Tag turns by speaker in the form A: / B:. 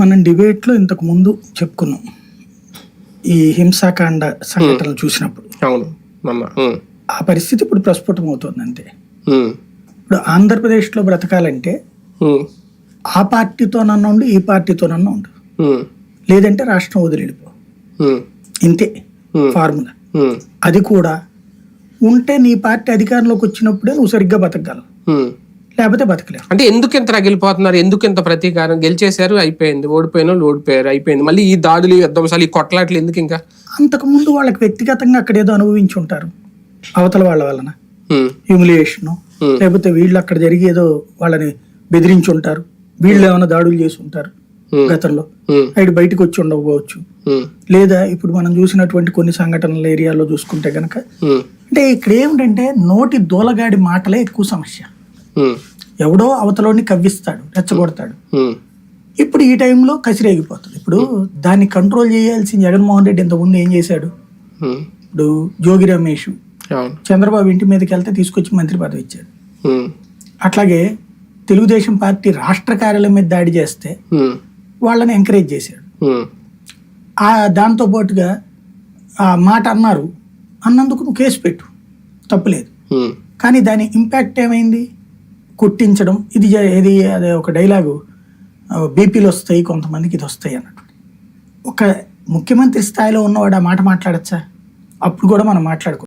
A: మనం డిబేట్లో ఇంతకు ముందు చెప్పుకున్నాం. ఈ హింసాకాండ సంఘటనలు చూసినప్పుడు.
B: అవును.
A: ఆ పరిస్థితి ఇప్పుడు ప్రస్ఫుటం అవుతుంది అంతే ఇప్పుడు ఆంధ్రప్రదేశ్లో బ్రతకాలంటే ఆ పార్టీతోనన్నా ఉండు ఈ పార్టీతోనన్నా ఉండు. లేదంటే రాష్ట్రం వదిలి వెళ్ళిపో
B: ఉమ్,
A: ఇంతే ఫార్ములా. అది కూడా ఉంటే నీ పార్టీ అధికారంలోకి వచ్చినప్పుడే నువ్వు సరిగ్గా బతకగలవు. లేకపోతే బతకలేవు
B: అంటే ఎందుకు ఇంత రగిలిపోతున్నారు ఎందుకు ఇంత ప్రతీకారం? గెలిచేశారు అయిపోయింది. ఓడిపోయిన వాళ్ళు ఓడిపోయారు అయిపోయింది. మళ్ళీ ఈ దాడులు విధ్వంసాలు ఈ కొట్లాట్లు ఎందుకు ఇంకా?
A: అంతకుముందు వాళ్ళకి వ్యక్తిగతంగా అక్కడ ఏదో అనుభవించి ఉంటారు అవతల వాళ్ళ వలన. హ్యూమిలియేషన్. లేకపోతే వీళ్ళు అక్కడ జరిగి ఏదో వాళ్ళని బెదిరించి ఉంటారు వీళ్ళు ఏమైనా దాడులు చేసి ఉంటారు. గతంలో. ఆయన బయటకు వచ్చి ఉండకపోవచ్చు. లేదా ఇప్పుడు మనం చూసినటువంటి కొన్ని సంఘటనల ఏరియాలో చూసుకుంటే గనక అంటే ఇక్కడ ఏమిటంటే నోటి దూలగాడి మాటలే ఎక్కువ సమస్య. ఎవడో అవతలోని కవ్విస్తాడు రెచ్చగొడతాడు. ఇప్పుడు ఈ టైంలో కసిరేగిపోతుంది ఇప్పుడు దాన్ని కంట్రోల్ చేయాల్సిన జగన్మోహన్ రెడ్డి ఇంతకుముందు ఏం చేశాడు? ఇప్పుడు జోగి రమేష్ చంద్రబాబు ఇంటి మీదకి వెళ్తే తీసుకొచ్చి మంత్రి పదవి ఇచ్చాడు. అట్లాగే తెలుగుదేశం పార్టీ రాష్ట్ర కార్యాలయం మీద దాడి చేస్తే వాళ్ళని ఎంకరేజ్ చేశాడు. దాంతో పాటుగా ఆ మాట అన్నారు. అన్నందుకు నువ్వు కేసు పెట్టు. తప్పులేదు. కానీ దాని ఇంపాక్ట్ ఏమైంది? కుట్టించడం ఇది ఇది అదే ఒక డైలాగు బీపీలు వస్తాయి కొంతమందికి ఇది వస్తాయి అన్నట్టు. ఒక ముఖ్యమంత్రి స్థాయిలో ఉన్నవాడు ఆ మాట మాట్లాడచ్చా? అప్పుడు కూడా మనం మాట్లాడుకో